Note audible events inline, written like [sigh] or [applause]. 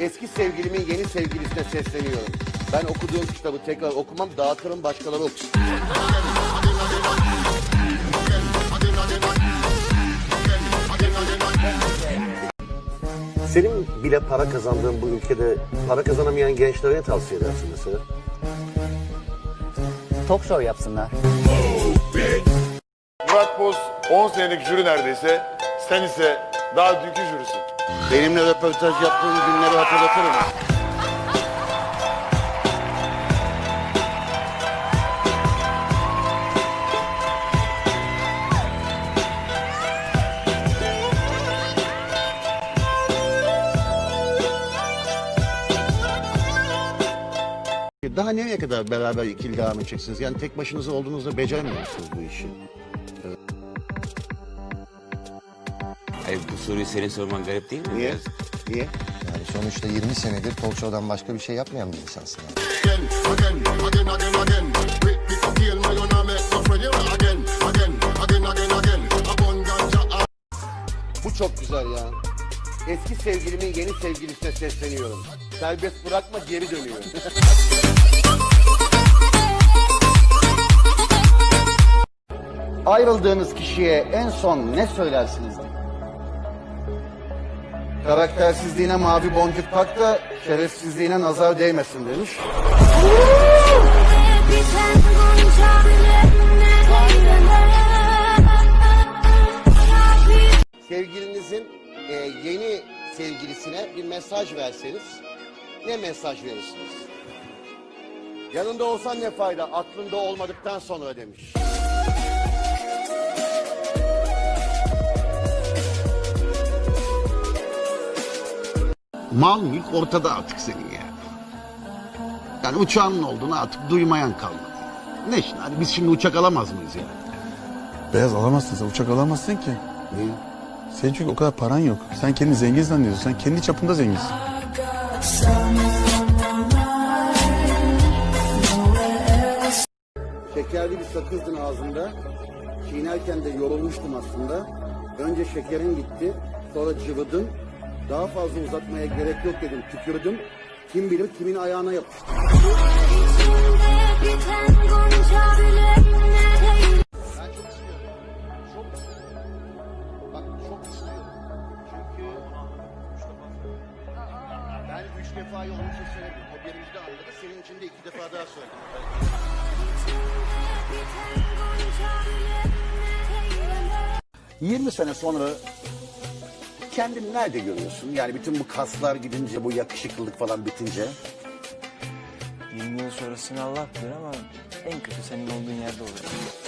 Eski sevgilimin yeni sevgilisine sesleniyorum. Ben okuduğum kitabı tekrar okumam, dağıtırım başkaları okusun. Senin bile para kazandığın bu ülkede para kazanamayan gençlere ne tavsiye edersin mesela? Talk show yapsınlar. Murat Boz 10 senelik jüri neredeyse. Sen ise daha dünkü jürisin. Benimle röportaj yaptığın günleri hatırlatırım. Daha nereye kadar beraber ikili devam edeceksiniz? Yani tek başınıza olduğunuzda beceremiyor musunuz bu işi? Hayır bu soruyu senin sorman garip değil mi? Niye? Biraz? Niye? Yani sonuçta 20 senedir talk show'dan başka bir şey yapmayan bir insansın. Bu çok güzel ya. Eski sevgilimin yeni sevgilisine sesleniyorum. Serbest bırakma geri dönüyor. [laughs] Ayrıldığınız kişiye en son ne söylersiniz? Karaktersizliğine mavi boncuk tak da şerefsizliğine nazar değmesin demiş. Sevgilinizin e, yeni sevgilisine bir mesaj verseniz ne mesaj verirsiniz? Yanında olsan ne fayda aklında olmadıktan sonra demiş. Mal mülk ortada artık senin yani. Yani uçağın olduğunu artık duymayan kalmadı. Ne şimdi hani biz şimdi uçak alamaz mıyız yani? Beyaz alamazsın sen uçak alamazsın ki. Niye? Senin çünkü o kadar paran yok. Sen kendini zengin zannediyorsun. Sen kendi çapında zenginsin. Şekerli bir sakızdın ağzında. Çiğnerken de yorulmuştum aslında. Önce şekerin gitti, sonra cıvıdın. Daha fazla uzatmaya gerek yok dedim, tükürdüm. Kim bilir kimin ayağına yapıştı. Ben çok istiyorum. Çok istiyorum. Bak çok istiyorum. Çünkü... Ben üç defa onun için söyledim. O birinci anladı. Senin için de iki defa daha söyledim. biten gonca güllerine değmeler 20 sene sonra kendini nerede görüyorsun? Yani bütün bu kaslar gidince, bu yakışıklılık falan bitince. 20 yıl sonrasını Allah bilir ama en kötü senin olduğun yerde olur.